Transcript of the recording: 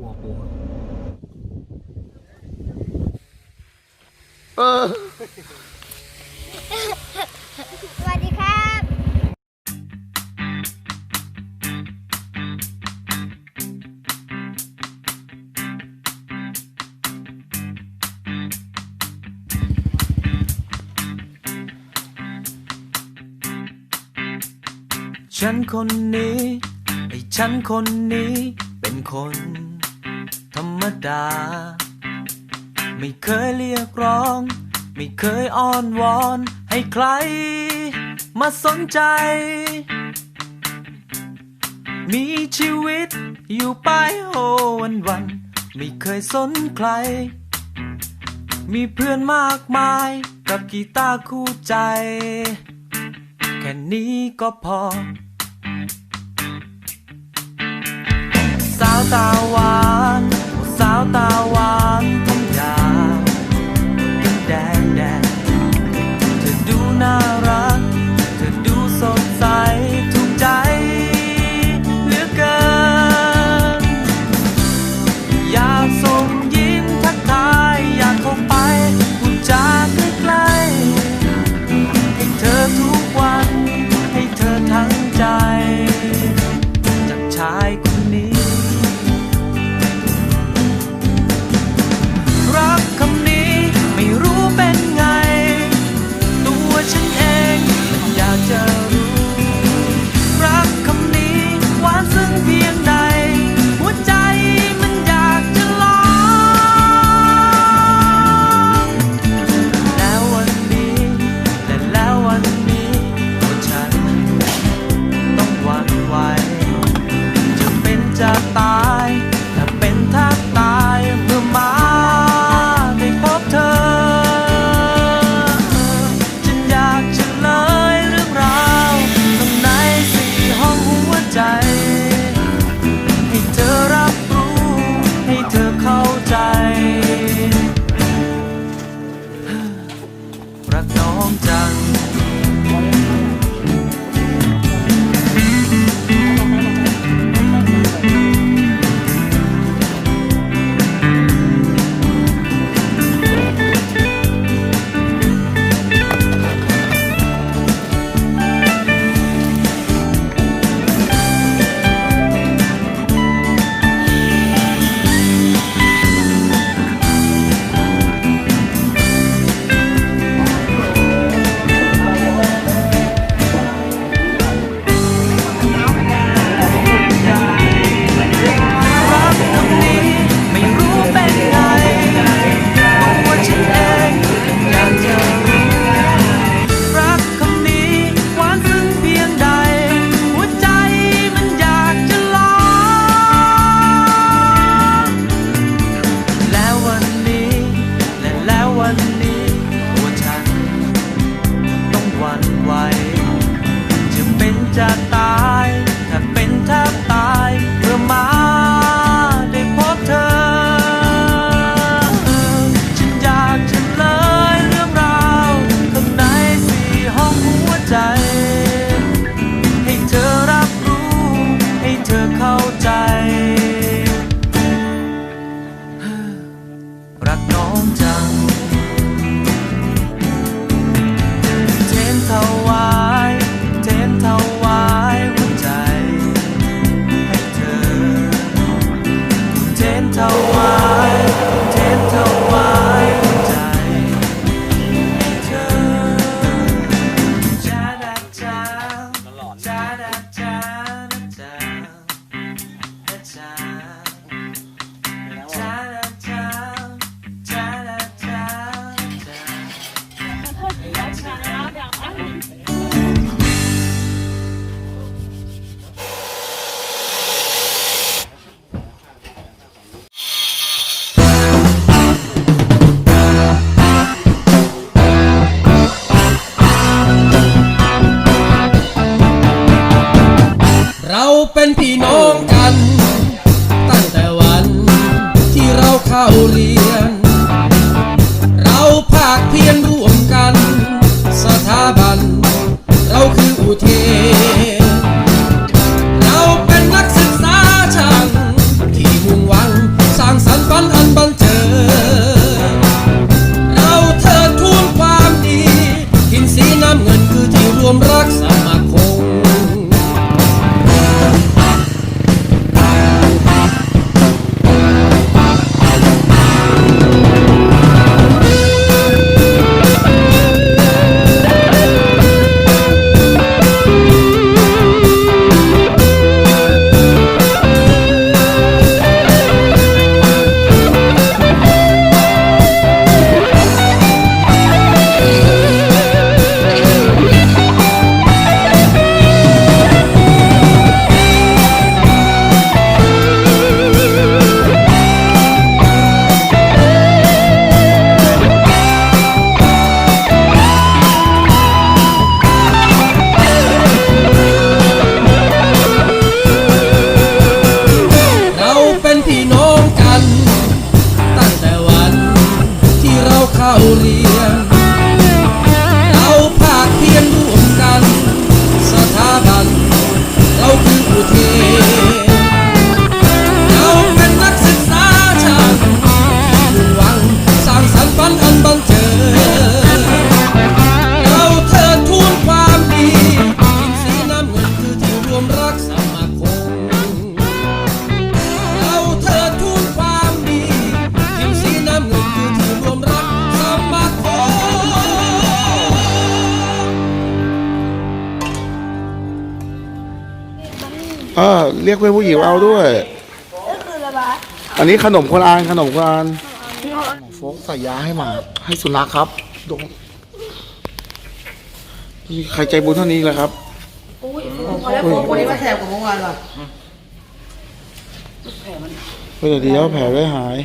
ัวกลัสวัสดีครับฉันคนนี้ ไอ้ฉันคนนี้เป็นคน ธรรมดา ไม่เคยเรียกร้อง ไม่เคยอ้อนวอน ให้ใคร มาสนใจ มีชีวิตอยู่ไปโหวันวัน ไม่เคยสนใคร มีเพื่อนมากมาย กับกีตาร์คู่ใจ แค่นี้ก็พอ สาวตาวา เป็นพี่น้องกัน ตั้งแต่วันที่เราเข้าเรียน เออเรียกเพื่อนผู้หญิงเอาด้วยอันนี้ขนมโคนอานขนมโคนอานโฟกใส่ยาให้หมา ให้สุนัขครับดงนี่ใครใจบุญเท่านี้เลยครับวันนี้มาแถบกว่าเมื่อวานว่ะ เพื่อเดี๋ยวแผลได้หาย